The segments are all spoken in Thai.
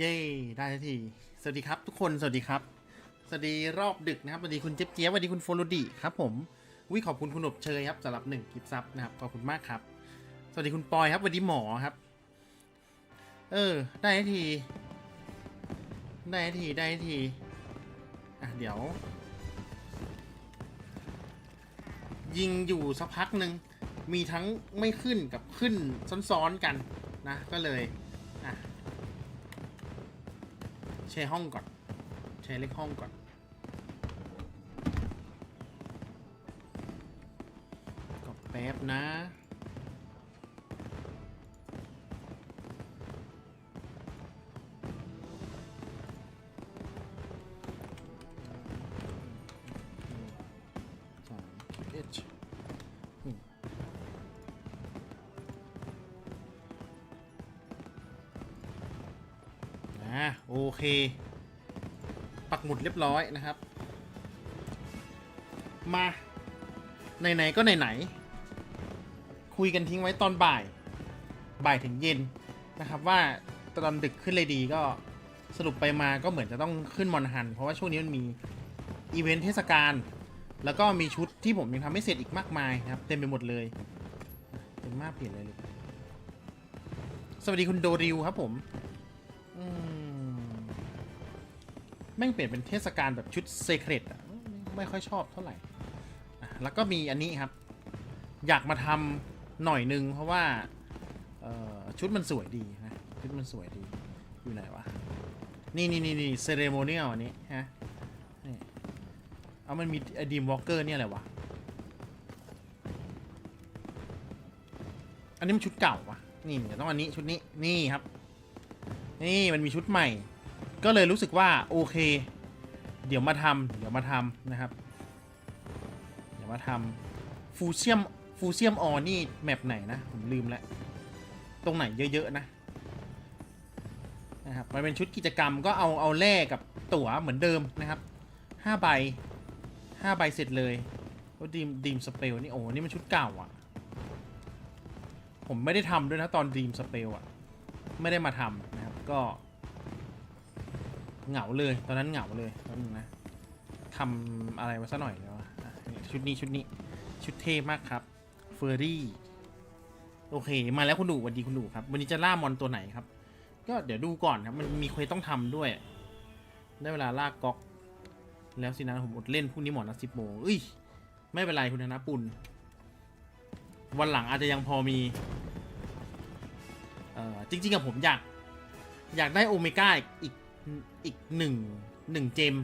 เย้ได้ทันที สวัสดีครับทุกคน สวัสดีครับ สวัสดีรอบดึกนะครับ สวัสดีคุณเจ๊ยบเจี๊ยบสวัสดีคุณโฟโลดีครับผมวิขอบคุณคุณอบเชยครับสำหรับหนึ่งกิฟซับนะครับ ขอบคุณมากครับ สวัสดีคุณปอยครับสวัสดีหมอครับ เออ ได้ทันที ได้ทันที ได้ทันที อะ เดี๋ยว ยิงอยู่สักพักหนึ่ง มีทั้งไม่ขึ้นกับขึ้นซ้อนๆกันนะ ก็เลย ช้ห้องก่อน ใช้เล็กห้องก่อน ก็แป๊บนะ อ่าโอเค ปักหมุดเรียบร้อยนะครับ มา ไหน ๆ ก็ไหน ๆ คุยกันทิ้งไว้ตอนบ่าย บ่ายถึงเย็นนะครับว่าตอนดึกขึ้นเลยดีก็สรุปไปมาก็เหมือนจะต้องขึ้นมอนฮัน เพราะว่าช่วงนี้มันมีอีเวนต์เทศกาลแล้วก็มีชุดที่ผมยังทำไม่เสร็จอีกมากมายนะครับ เต็มไปหมดเลยเต็มมากเปลี่ยนเลยเลยสวัสดีคุณโดริวครับผม แม่งเปลี่ยนเป็นเทศกาลแบบชุดเซเครตอะไม่ค่อยชอบเท่าไหร่ แล้วก็มีอันนี้ครับ อยากมาทำหน่อยนึง เพราะว่าชุดมันสวยดีนะ ชุดมันสวยดี อยู่ไหนวะ นี่นี่นี่นี่เซเรโมเนียลอันนี้ฮะนี่เอามันมีไอดีมวอลเกอร์เนี่ยอะไรวะ อันนี้มันชุดเก่าวะนี่เดี๋ยวต้องอันนี้ชุดนี้ นี่ครับ นี่มันมีชุดใหม่ ก็เลยรู้สึกว่าโอเค เดี๋ยวมาทำเดี๋ยวมาทำนะครับ เดี๋ยวมาทำฟูเซียมฟูเซียมออนี่แมปไหนนะผมลืมแล้ว ตรงไหนเยอะๆนะนะครับมันเป็นชุดกิจกรรมก็เอาเอาแลกกับตั๋วเหมือนเดิมนะครับห้าใบห้าใบเสร็จเลยโอ้ดีมดีมสเปลนี่โอ้นี่มันชุดเก่าอะ ผมไม่ได้ทำด้วยนะตอนดีมสเปลอะ ไม่ได้มาทำนะครับก็ เหงาเลยตอนนั้นเหงาเลยตอนนึงนะทำอะไรมาซะหน่อยเลยวะชุดนี้ชุดนี้ ชุดเท่มากครับเฟอร์รี่โอเค มาแล้วคุณดูสวัสดีคุณดูครับ วันนี้จะล่ามอนตัวไหนครับ ก็เดี๋ยวดูก่อนครับ มันมีเควสต้องทำด้วย ได้เวลาลากก๊อกแล้วสินะผมอดเล่นพรุ่งนี้หมอนัดสิบโมงเอ้ย ไม่เป็นไรคุณธนปุณวันหลังอาจจะยังพอมีเอ่อจริง ๆ กับผมอยาก อยากได้โอเมก้าอีก อีกหนึ่งหนึ่งเจม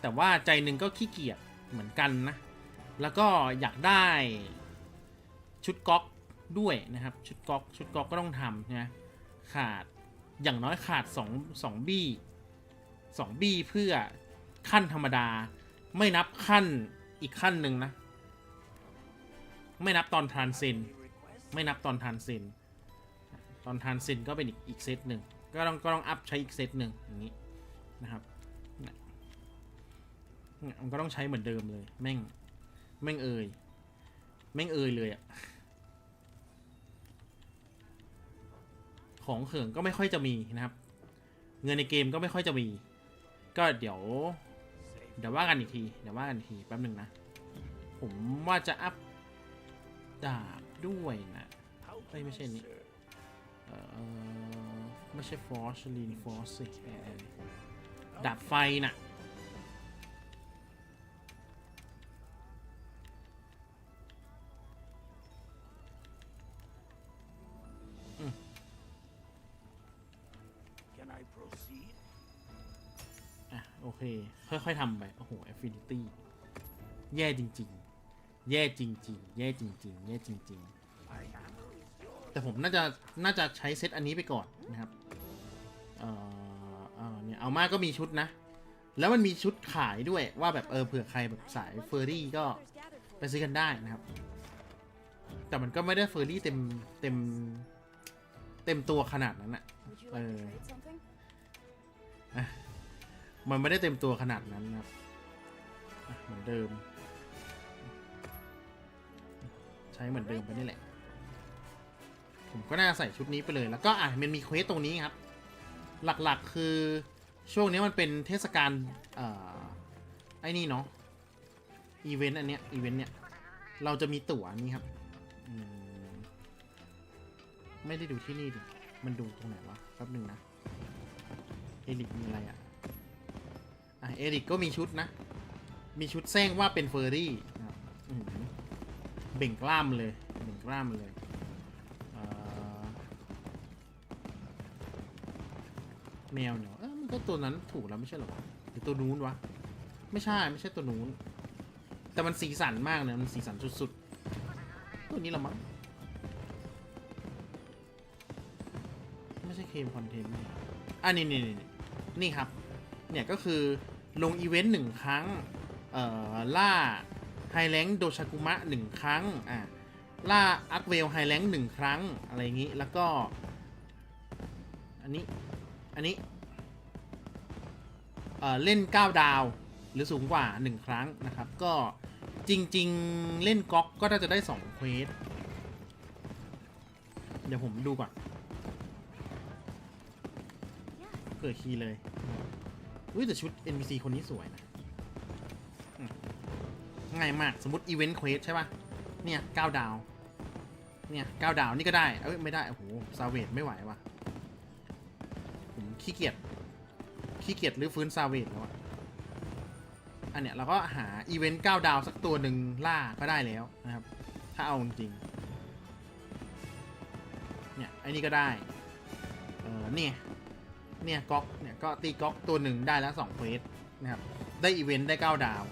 แต่ว่าใจหนึ่งก็ขี้เกียจเหมือนกันนะ แล้วก็อยากได้ชุดก๊อกด้วยนะครับ ชุดก๊อกชุดก๊อกก็ต้องทำนะขาดอย่างน้อยขาดสองสองบี้สองบี้เพื่อขั้นธรรมดา ไม่นับขั้นอีกขั้นหนึ่งนะ ไม่นับตอนทรานเซน ไม่นับตอนทรานเซน ตอนทรานเซนก็เป็นอีกอีกเซตหนึ่ง ก็ต้องก็ต้องอัพใช้อีกเซตหนึ่งอย่างนี้นะครับเนี่ยมันก็ต้องใช้เหมือนเดิมเลย แม่ง แม่งเอ่ยแม่งเอ่ยเลยอะของเขิงก็ไม่ค่อยจะมีนะครับ เงินในเกมก็ไม่ค่อยจะมี ก็เดี๋ยว เดี๋ยวว่ากันอีกทีเดี๋ยวว่ากันอีกทีแป๊บหนึ่งนะ ผมว่าจะอัพดาบด้วยนะเอ้ยไม่ใช่นี่เออ ไม่ใช่ฟอร์ชลีนฟอร์สิเออดาบไฟน่ะ Can I proceed? อะโอเค ค่อยๆทำไป โอ้โห Affinity แย่จริง ๆ แย่จริง ๆ แย่จริง ๆ แย่จริง My hammer is yours. ๆ แต่ผมน่าจะน่าจะใช้เซตอันนี้ไปก่อนนะครับเอ่อเอ่อเนี่ยเอามาก็มีชุดนะ แล้วมันมีชุดขายด้วยว่าแบบเออเผื่อใครแบบสายเฟอร์รี่ก็ไปซื้อกันได้นะครับ แต่มันก็ไม่ได้เฟอร์รี่เต็มเต็มเต็มตัวขนาดนั้นอะ Would you like Uh, to trade something? มันไม่ได้เต็มตัวขนาดนั้นนะครับอะเหมือนเดิม ใช้เหมือนเดิมไปนี่แหละ ผมก็น่าใส่ชุดนี้ไปเลย แล้วก็อะมันมีเควสตรงนี้ครับ หลักๆคือช่วงนี้มันเป็นเทศกาลเอ่อไอ้นี่เนาะอีเวนต์อันเนี้ยอีเวนต์เนี้ยเราจะมีตั๋วนี่ครับมไม่ได้ดูที่นี่ดิมันดูตรงไหนวะแป๊บหนึ่งนะเอริกมีอะไรอะอะเอริกก็มีชุดนะ มีชุดแซงว่าเป็นเฟอร์รี่เบ่งกล้ามเลยเบ่งกล้ามเลย แมวเนี่ยเออมันก็ตัวนั้นถูกแล้วไม่ใช่เหรอวะหรือตัวนู้นวะ ไม่ใช่ไม่ใช่ตัวนู้น แต่มันสีสันมากเนี่ยมันสีสันสุดๆ ตัวนี้ละมั้ง ไม่ใช่เคมคอนเทนต์นี่อะนี่นี่นี่นี่ครับ เนี่ยก็คือลงอีเวนต์หนึ่งครั้ง เอ่อ ล่าไฮแลงโดชากุมะหนึ่งครั้ง อะ ล่าอักเวลไฮแลงหนึ่งครั้ง อะไรอย่างนี้ แล้วก็ อันนี้ อันนี้เอ่อเล่น 9 ดาวหรือสูงกว่า 1 ครั้งนะครับ ก็จริง ๆ เล่นก๊อกก็น่าจะได้2เควสเดี๋ยวผมดูก่อนเปิดคีย์เลย อุ้ยแต่ชุด NPC คนนี้สวยนะ ง่ายมาก สมมติอีเวนต์เควสใช่ป่ะ เนี่ย9ดาว เนี่ย9ดาวนี่ก็ได้ เอ้ย ไม่ได้ โอ้โหซาเวดไม่ไหวว่ะ ขี้เกียจขี้เกียจหรือฟื้นซาเวดแล้วอะอันเนี้ยเราก็หาอีเวนต์9ดาวสักตัวหนึ่งล่าก็ได้แล้วนะครับ ถ้าเอาจริงเนี่ยไอ้นี่ก็ได้เออเนี่ยเนี่ยก๊อกเนี่ยก็ตีก๊อกตัวหนึ่งได้แล้ว2เควสนะครับได้อีเวนต์ได้9ดาว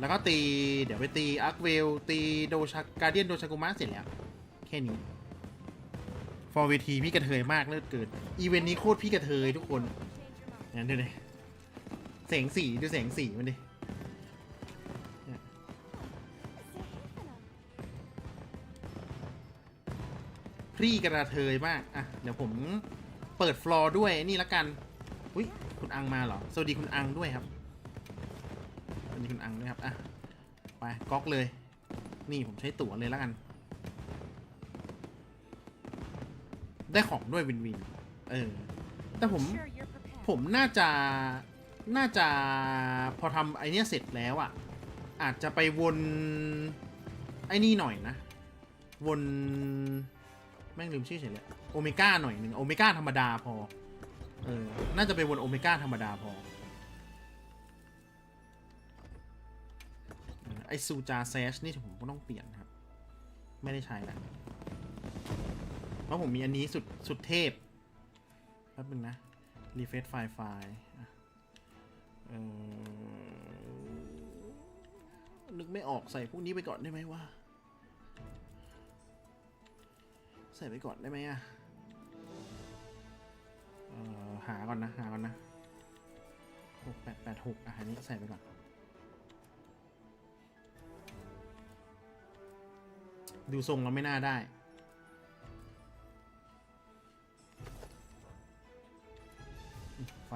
แล้วก็ตีเดี๋ยวไปตีอาร์คเวลตีโดชาการเดียนโดชากุมะเสร็จแล้ว แค่นี้ ฟอร์เวทีพี่กระเทยมากเลิศเกินอีเวนต์นี้โคตรพี่กระเทยทุกคนเนี่ยดูดิแสงสีดูแสงสีมันดิเนี่ยพี่กระเทยมาก อะ เดี๋ยวผมเปิดฟลอร์ด้วยนี่ละกัน อุ้ยคุณอังมาเหรอ สวัสดีคุณอังด้วยครับ สวัสดีคุณอังด้วยครับ อะ ไปก๊อกเลย นี่ผมใช้ตั๋วเลยละกัน ได้ของด้วยวินวิน เออ แต่ผม Sure, you're prepared. ผมน่าจะน่าจะพอทำไอเนี้ยเสร็จแล้วอะ่ะ อาจจะไปวนไอ้นี่หน่อยนะ วนแม่งลืมชื่อเฉยเลยโอเมก้าหน่อยหนึ่งโอเมก้าธรรมดาพอ เออ น่าจะไปวนโอเมก้าธรรมดาพอเออไอซูจาแซชนี่ผมก็ต้องเปลี่ยนครับ ไม่ได้ใช้แล้ว เพราะผมมีอันนี้สุดสุดเทพแป๊บนึงนะ รีเฟซไฟล์ไฟล์นึกไม่ออกใส่พวกนี้ไปก่อนได้ไหมวะ ใส่ไปก่อนได้ไหมอะหาก่อนนะ หาก่อนนะหกแปดแปดหกอะอันนี้ใส่ไปก่อน ดูทรงเราไม่น่าได้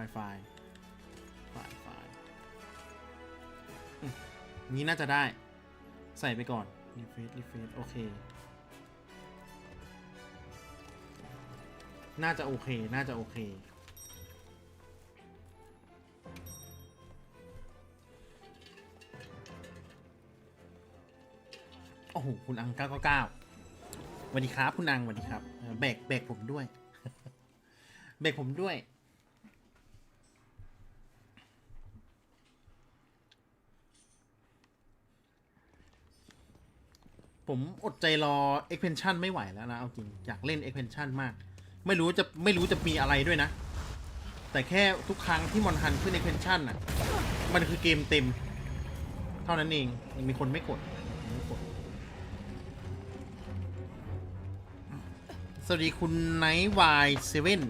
ล์ไฟล์ไฟล์ไฟล์นี้น่าจะได้ ใส่ไปก่อนรีเฟซรีเฟซโอเค น่าจะโอเค น่าจะโอเค โอ้โห คุณอัง999สวัสดีครับ คุณอังสวัสดีครับ แบกแบกผมด้วย แบกผมด้วย ผมอดใจรอ expansion ไม่ไหวแล้วนะ เอาจริง อยากเล่น expansion มาก ไม่รู้จะไม่รู้จะมีอะไรด้วยนะ แต่แค่ทุกครั้งที่มอนฮันขึ้น expansion อะ มันคือเกมเต็ม เท่านั้นเองยังมีคนไม่กดไม่กด สวัสดีคุณไนท์วายเซเว่น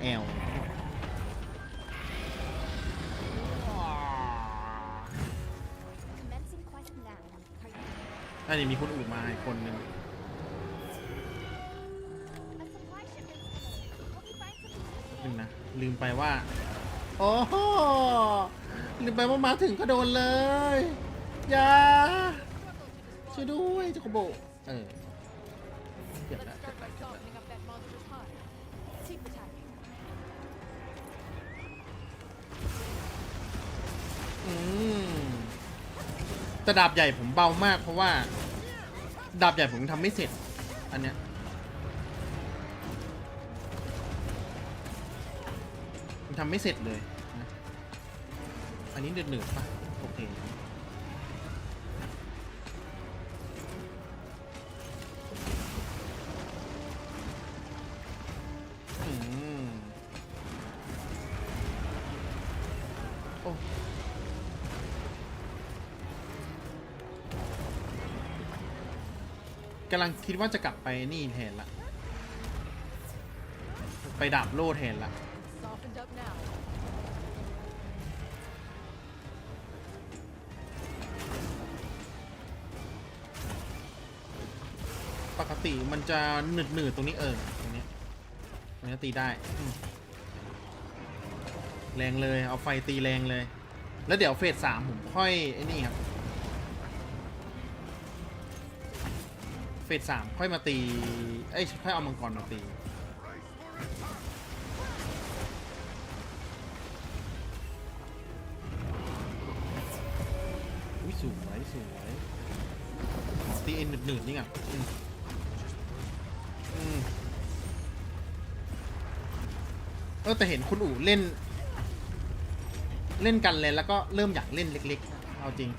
แอล อันนี้มีคนอื่นมาอีกคนนึง A supply shipment's coming. Hope you find something นึงนะลืมไปว่า โอ้โหลืมไปว่ามาถึงก็โดนเลย อย่า ช่วยด้วยเจ้าโคโบ เออ แต่ดาบใหญ่ผมเบามากเพราะว่า ดาบใหญ่ผมทำไม่เสร็จ อันเนี้ยผมทำไม่เสร็จเลยนะอันนี้เดือดๆปะโอเค ลังคิดว่าจะกลับไปนี่แทนละ ไปดาบโล่แทนละปกติมันจะหนืดหนืดๆตรงนี้เออตรงนี้ตรงนี้ตีได้ แรงเลยเอาไฟตีแรงเลย แล้วเดี๋ยวเฟสสามผมค่อยไอ้นี่ครับ เฟสสามค่อยมาตีเอ้ยค่อยเอามังกรมาตีอุ้ยสวยสวยตีเอ็นหนืดๆนี่ไงอืมอืมเออแต่เห็นคุณอู๋เล่น เล่นกันเลยแล้วก็เริ่มอยากเล่นเล็ก ๆ เอาจริง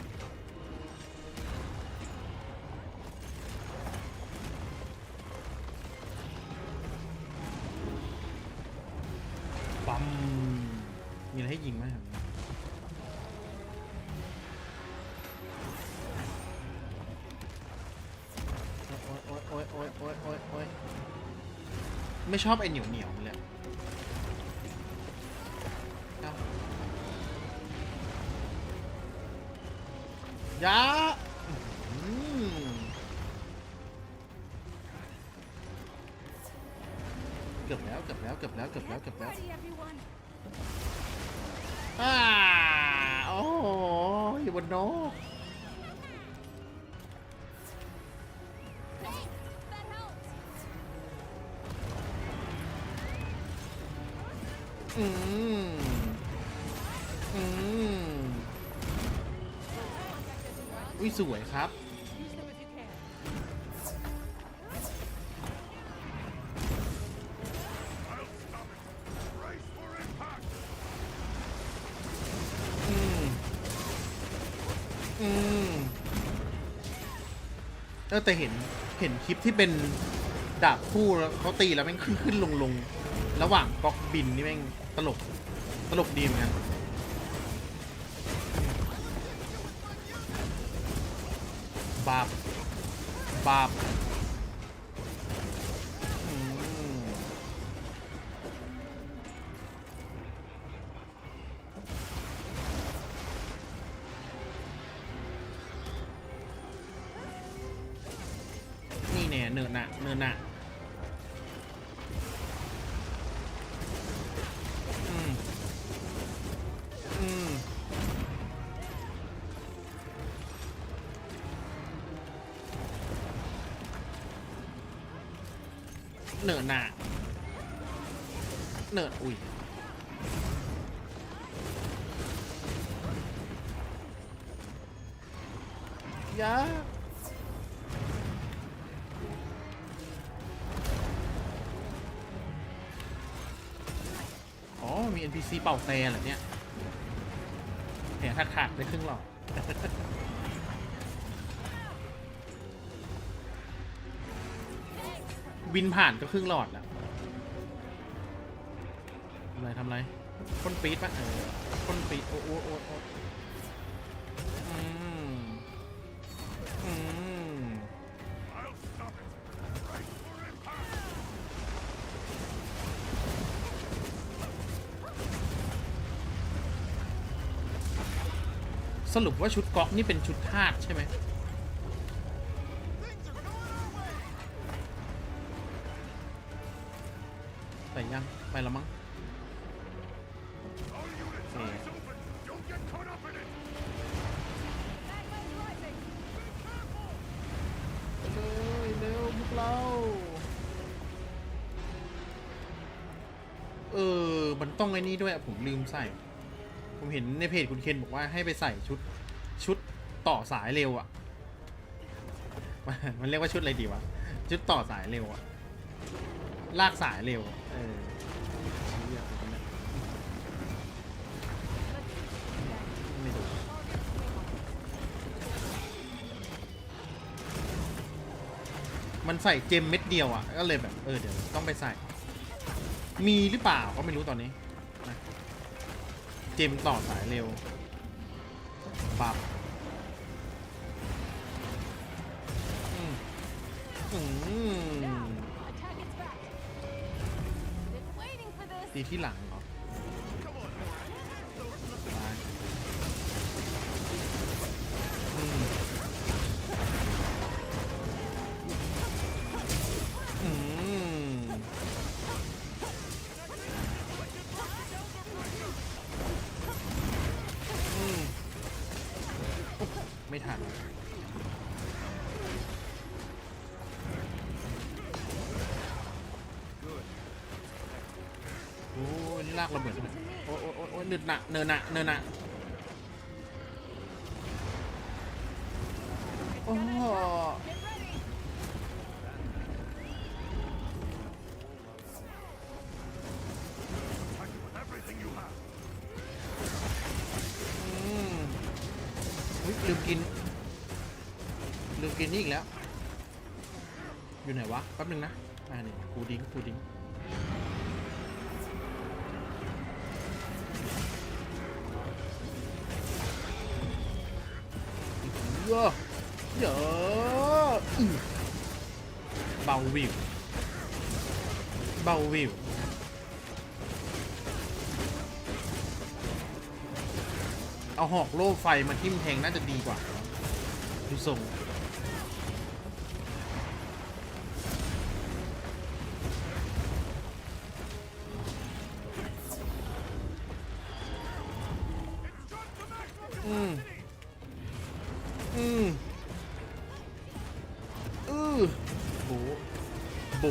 ไม่ชอบไอ้เหนียวเหนียวๆเลยเอ้ายาอืมเกือบแล้วเกือบแล้วเกือบแล้วเกือบแล้วเกือบแล้ว Ready, everyone. อ่าโอ้โหอยู่บนน อืมอืมอุ้ยสวยครับ อืม อืมเออแต่เห็น เห็นคลิปที่เป็นดาบคู่แล้วเขาตีแล้วแม่งขึ้นขึ้นลงลงระหว่างบล็อกบินนี่แม่ง ตลก ตลกดีเหมือนกันบาปบาป เนินหนาเนินอุ้ยยาอ๋อ มี NPC เป่าแตรเหรอเนี่ยแผลขาดๆไปครึ่งหลอด วินผ่านก็ครึ่งหลอดแล้วทำไรทำไรพ่นปี๊ดปะเออพ่นปี๊ดโอ้โอ้โอ้โอ้อืมอืมสรุปว่าชุดเกราะนี่เป็นชุดทาสใช่ไหม ไปยังไปแล้วมั้งเค Don't get caught up in it! Bagman's rising. ไปเลยเร็วพวกเรา เออ มันต้องไอ้นี่ด้วยผมลืมใส่ ผมเห็นในเพจคุณเคนบอกว่าให้ไปใส่ชุดชุดต่อสายเร็วอะมันเรียกว่าชุดอะไรดีวะ ชุดต่อสายเร็วอะลากสายเร็วอะ เออไม่ดูมันใส่เจมเม็ดเดียวอะ ก็เลยแบบ เออ เดี๋ยวต้องไปใส่ มีหรือเปล่าก็ไม่รู้ตอนนี้นะเจมต่อสายเร็วปับอืมอืม ตีที่หลังเหรออืมไม่ทัน หนะเนินหนะเนินหนะโอ้โหอืมลืมกิน ลืมกินนี่อีกแล้ว อยู่ไหนวะ แป๊บนึงนะ อ่านี่กูดิ้งกูดิ้ง ออกโล่ไฟมาทิ่มแทงน่าจะดีกว่าดูทรงอืมอืมอือโบโบ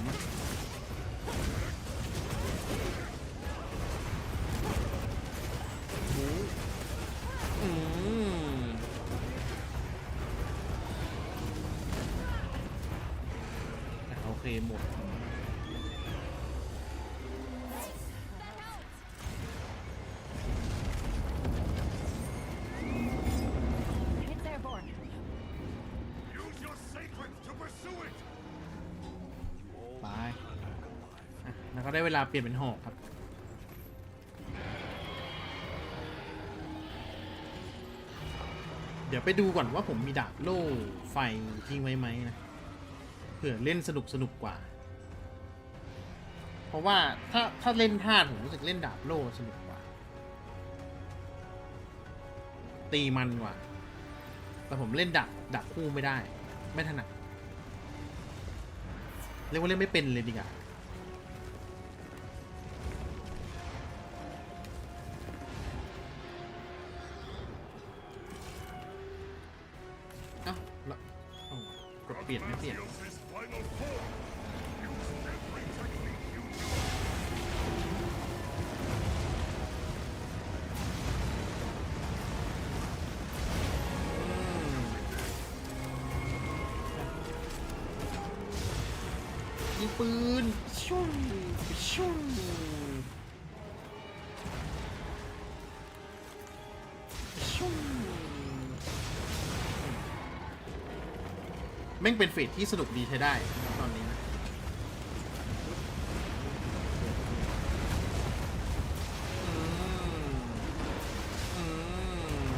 เหมือนเได้เวลาเปลี่ยนเป็นหอกครับ เดี๋ยวไปดูก่อนว่าผมมีดาบโล่ไฟทิ้งไว้ไหมนะ เผื่อเล่นสนุกสนุกกว่า เพราะว่าถ้าถ้าเล่นท่าผมรู้สึกเล่นดาบโล่สนุกกว่า ตีมันกว่า แต่ผมเล่นดาบดาบคู่ไม่ได้ ไม่ถนัดเรียกว่าเล่นไม่เป็นเลยดีกว่า ลี่ยนไม่เปลี่ยนยิงปืนชุ่มชุ่ม แม่งเป็นเฟสที่สนุกดีใช้ได้ตอนนี้นะอืมอืม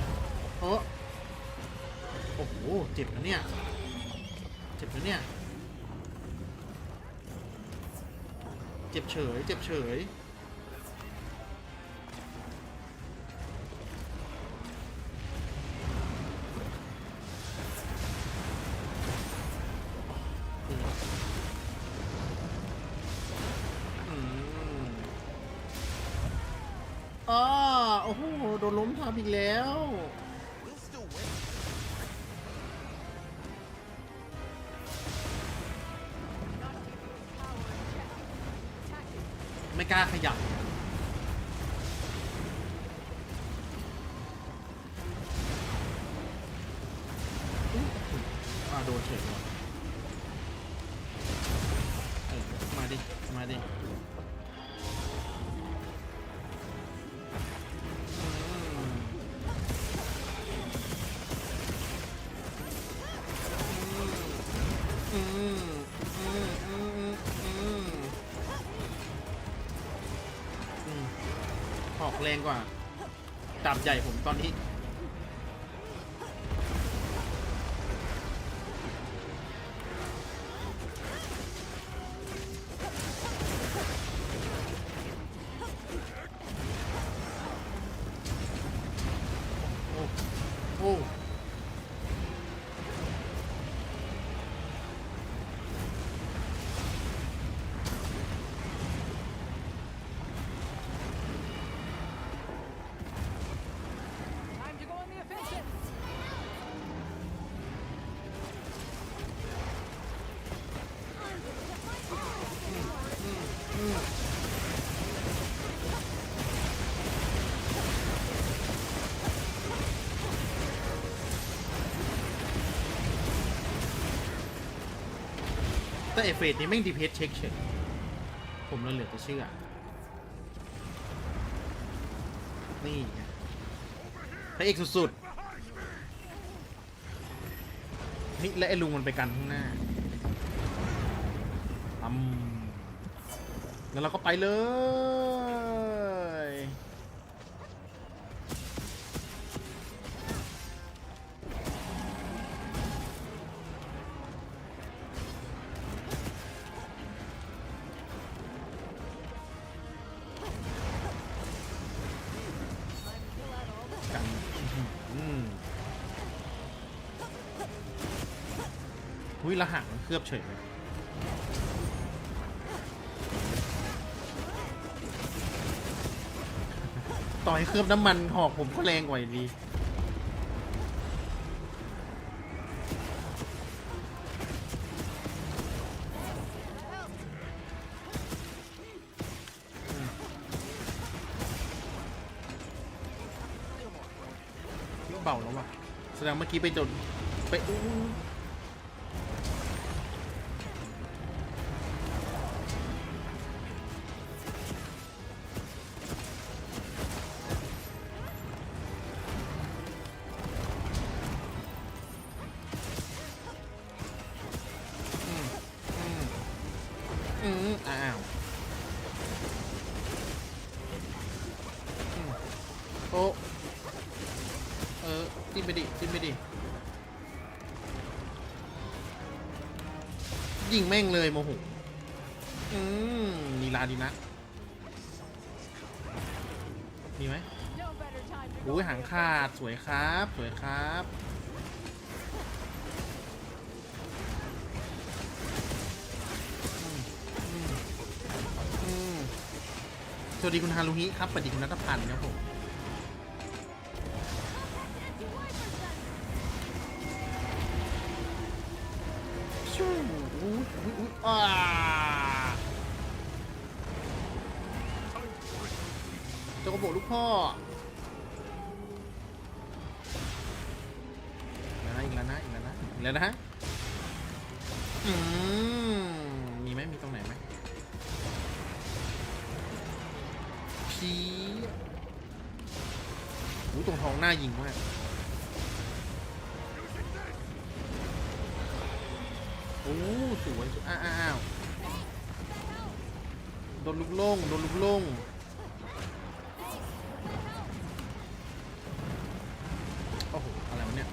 โอ้โอ้โห เจ็บนะเนี่ย เจ็บนะเนี่ย เจ็บเฉย เจ็บเฉยีกแล้ว ไม่กล้าขยับ แรงกว่าดาบใหญ่ผมตอนนี้ โอ้ โอ้ แต่เอฟเฟกต์นี้แม่งดีเพสเช็คเฉยผมเลยเหลือจะเชื่อ นี่ไงพระเอกสุดๆนี่และไอ้ลุงมันไปกันข้างหน้าอืมแล้วเราก็ไปเลย หุ้ยและหางมันเคลือบเฉยเลยต่อยเคลือบน้ำมันหอกผมก็แรงกว่าอยู่ดีเบาแล้วว่ะ แสดงเมื่อกี้ไปโดนไป ยิงแม่งเลยโมโหอืมลีลาดีนะ มีไหมโอ้ยหางขาดสวยครับ สวยครับ สวัสดีคุณฮารุฮิครับสวัสดีคุณนัทพันธ์ครับผม อุ้ยอุ้ยอ่าเจ้ากระบลูกพ่อแล้วนะอีกแล้วนะอีกแล้วนะอีกแล้วนะอืมมีไหมมีตรงไหนไหมพีอุ้ตรงท้องหน้ายิงมาก อ้าวอ้าวโดนลูกโล่งโดนลูกโล่งโอ้โหอะไรวะเนี่ย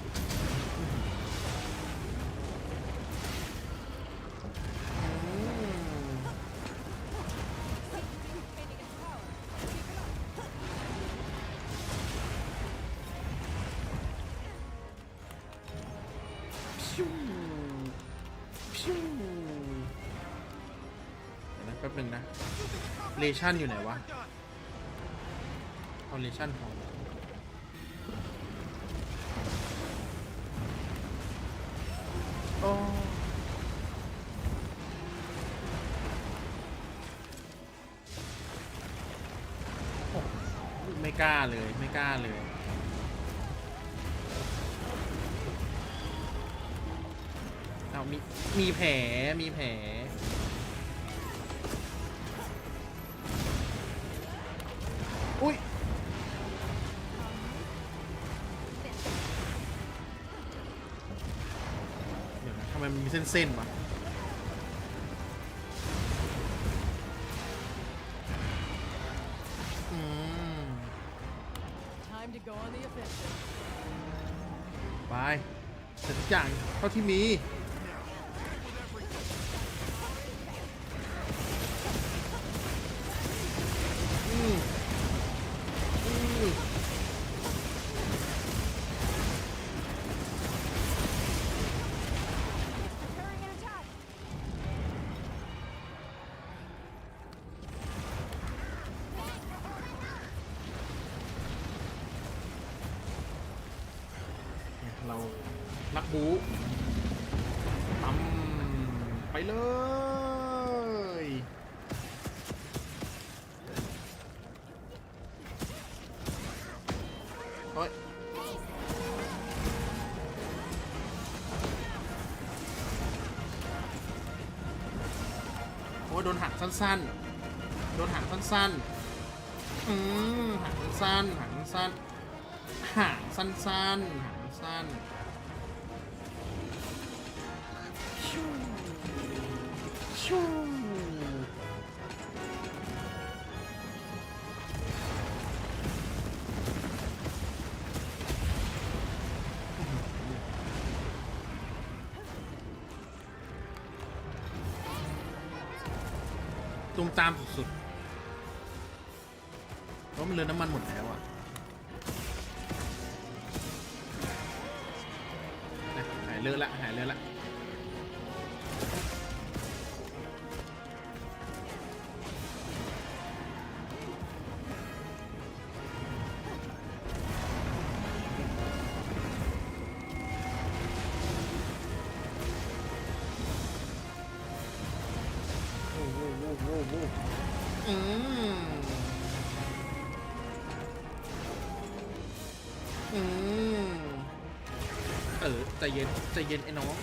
อืม แป๊บหนึ่งนะเลชั่นอยู่ไหนวะเอาเลชั่นของโอ้ไม่กล้าเลยไม่กล้าเลยเอามีมีแผลมีแผล เส้นๆวะอืม Time to go on the offensive. ไปเสร็จทุกอย่างเท่าที่มี โดนหักสั้นๆ โดนหักสั้นๆ อืมหักสั้นหักสั้นหักสั้นๆหักสั้นชูชู ตามสุดๆเพราะมันเรือน้ำมันหมดแล้ว ใจเย็นใจเย็นไอ้น้อง